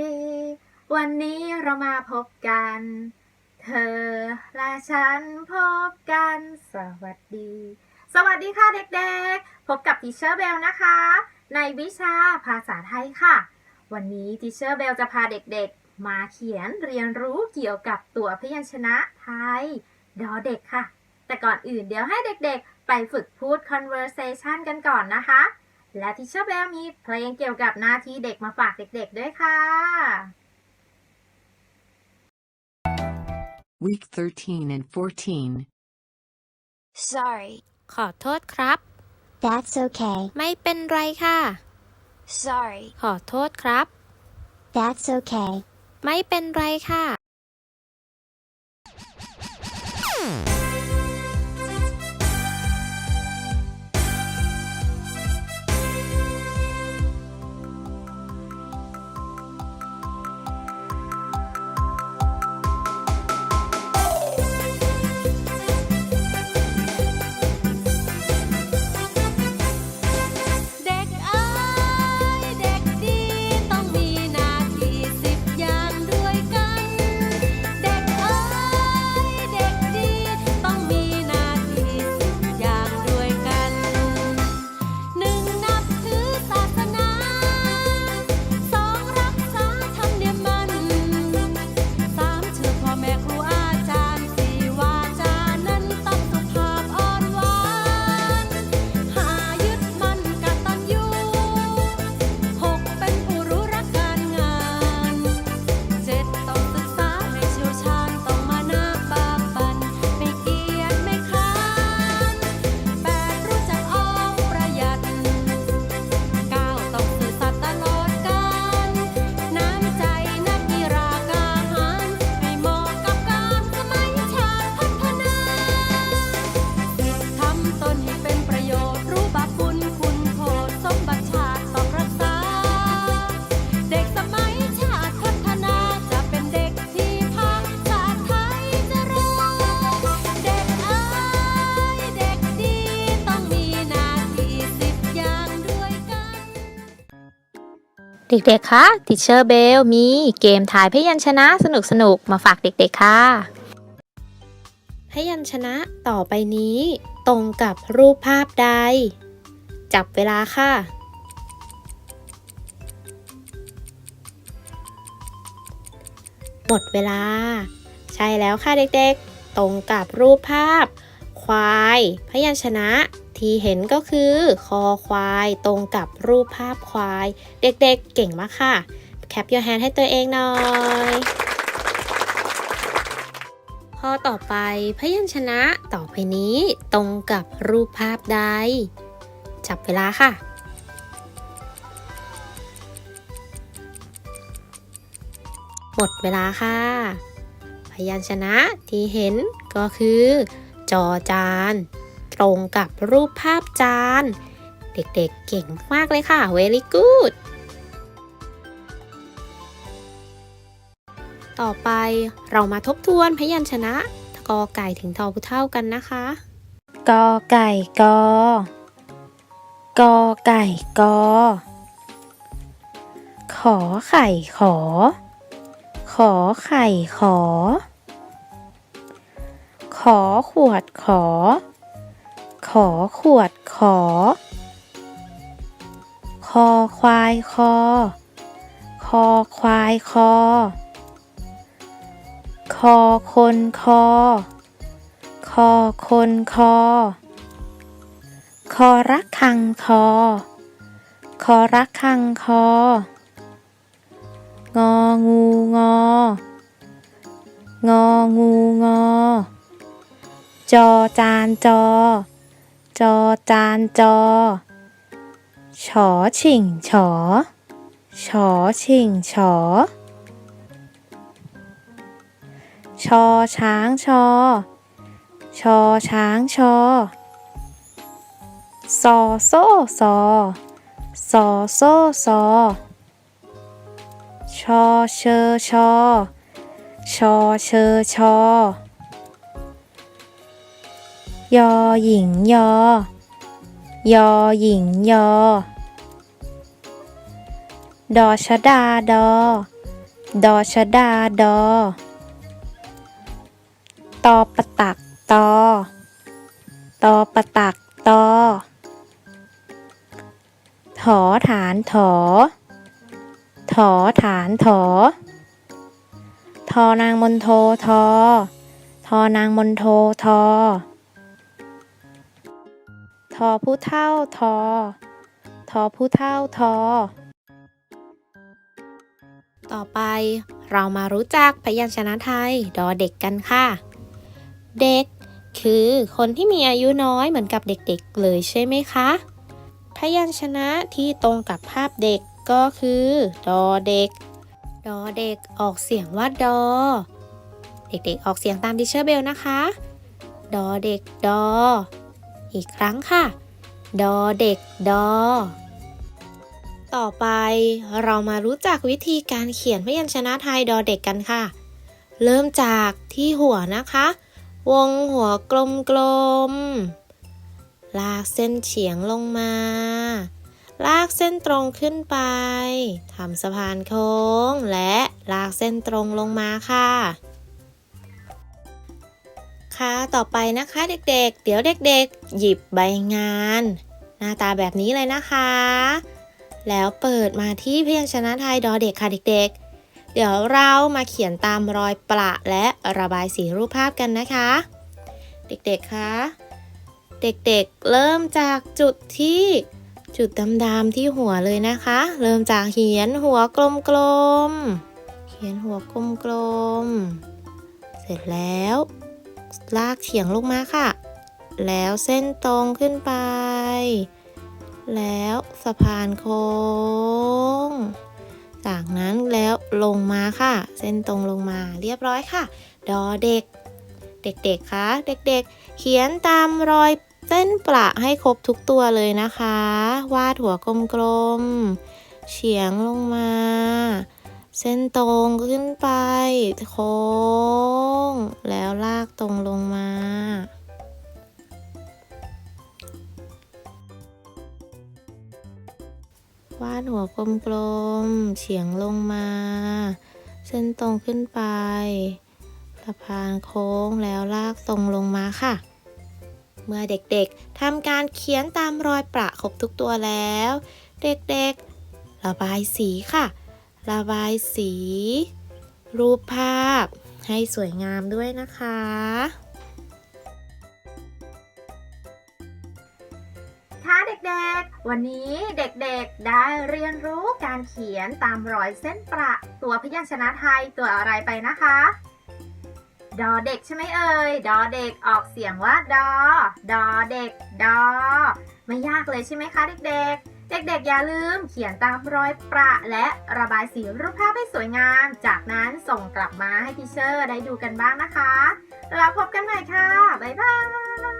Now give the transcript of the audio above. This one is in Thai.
ดีวัสดี วันนี้เรามาพบกัน เธอและฉันพบกัน สวัสดี สวัสดีค่ะเด็กๆ พบกับทิเชอร์เบลนะคะ ในวิชาภาษาไทยค่ะ วันนี้ทิเชอร์เบลจะพาเด็กๆ มาเขียนเรียนรู้เกี่ยวกับตัวพยัญชนะไทย ดอเด็กค่ะ แต่ก่อนอื่นเดี๋ยวให้เด็กๆ ไปฝึกพูด conversation กันก่อนนะคะ และทิเชอร์เบลมีเพลงเกี่ยวกับหน้าที่เด็กมาฝากเด็กๆด้วยค่ะ Week 13 and 14. Sorry. ขอโทษครับ That's okay. ไม่เป็นไรค่ะ Sorry. ขอโทษครับ That's okay. ไม่เป็นไรค่ะ เด็กๆ คะทิเชอร์เบลมีเกมทายพยัญชนะสนุกๆมาฝากเด็กๆ ค่ะ พยัญชนะต่อไปนี้ ตรงกับรูปภาพใด จับเวลาค่ะ หมดเวลา ใช่แล้วค่ะเด็กๆ ตรงกับรูปภาพ ควาย พยัญชนะ ที่เห็นก็คือคอควายตรงกับรูปภาพควาย เด็กๆเก่งมากค่ะ แคป your hand ให้ตัวเองหน่อย ข้อต่อไปพยัญชนะต่อไปนี้ตรงกับรูปภาพใด จับเวลาค่ะหมดเวลาค่ะ พยัญชนะที่เห็นก็คือ จอจาน รงกับรูปภาพจาน เด็กๆเก่งมากเลยค่ะ very good ต่อไปเรามาทบทวนพยัญชนะกอไก่ถึงทอผู้เท่ากันนะคะ กอไก่กอกอไก่กอขอไข่ขอ ขอไข่ขอ ขอขวดขอ อขวดขอ คอควายคอ คอควายคอ คอคนคอ คอคนคอ คอรักคังคอ คอรักคังคอ งองูงอ งองูงอจอจานจอ จอจานจอ ฉอฉิงฉอ ฉอฉิงฉอ ชอช้างชอ ชอช้างชอ ซอโซซอ ซอโซซอ ชอเชอชอ ชอเชอชอ ยอหญิงยอ ยอหญิงยอ ดอชดาดอ ดอชดาดอ ตอปะตักตอ ตอปะตักตอ ถอฐานถอ ถอฐานถอ ทอนางมนโททอทอนางมนโททอ ทอผู้เท่าทอ ทอผู้เท่าทอ ต่อไปเรามารู้จักพยัญชนะไทย ดอเด็กกันค่ะ เด็ก คือคนที่มีอายุน้อยเหมือนกับเด็กๆเลยใช่ไหมคะ พยัญชนะที่ตรงกับภาพเด็กก็คือ ดอเด็ก ดอเด็กออกเสียงว่าดอ เด็กๆออกเสียงตามดิเชอร์เบลนะคะ ดอเด็กดอ อีกครั้งค่ะ ดอเด็กดอ ต่อไปเรามารู้จักวิธีการเขียนพยัญชนะไทยดอเด็กกันค่ะ เริ่มจากที่หัวนะคะ วงหัวกลมๆ ลากเส้นเฉียงลงมา ลากเส้นตรงขึ้นไปทำสะพานโค้งและลากเส้นตรงลงมาค่ะ ค่ะ ต่อไปนะคะเด็กๆเดี๋ยวเด็กๆ หยิบใบงาน หน้าตาแบบนี้เลยนะคะ แล้วเปิดมาที่พยัญชนะไทยดอเด็กค่ะเด็กๆ เดี๋ยวเรามาเขียนตามรอยประและระบายสีรูปภาพกันนะคะ เด็กๆ คะเด็กๆ เริ่มจากจุดที่จุดดำๆที่หัวเลยนะคะ เริ่มจากเขียนหัวกลมๆ เขียนหัวกลมๆ เสร็จแล้ว ลากเฉียงลงมาค่ะ แล้วเส้นตรงขึ้นไป แล้วสะพานโค้ง จากนั้นแล้วลงมาค่ะ เส้นตรงลงมาเรียบร้อยค่ะ ดอเด็ก เด็กๆคะเด็กๆ เขียนตามรอยเส้นประให้ครบทุกตัวเลยนะคะ วาดหัวกลมๆเฉียงลงมา เส้นตรงขึ้นไป โค้ง แล้วลากตรงลงมา วาดหัวกลมๆเฉียงลงมา เส้นตรงขึ้นไปสะพานโค้งแล้วลากตรงลงมาค่ะ เมื่อเด็กๆทำการเขียนตามรอยประครบทุกตัวแล้ว เด็กๆ ระบายสีค่ะ ระบายสี รูปภาพ ให้สวยงามด้วยนะคะ ค่ะเด็กๆ วันนี้เด็กๆ ได้เรียนรู้การเขียนตามรอยเส้นประตัวพยัญชนะไทยตัวอะไรไปนะคะดอเด็กใช่ไหมเอ่ย ดอเด็กออกเสียงว่าดอ ดอเด็ก ดอ ไม่ยากเลยใช่ไหมคะเด็กๆ เด็กๆ อย่าลืมเขียนตามรอยประและระบายสีรูปภาพให้สวยงาม จากนั้นส่งกลับมาให้ทีเชอร์ได้ดูกันบ้างนะคะ แล้วพบกันใหม่ค่ะ บ๊ายบาย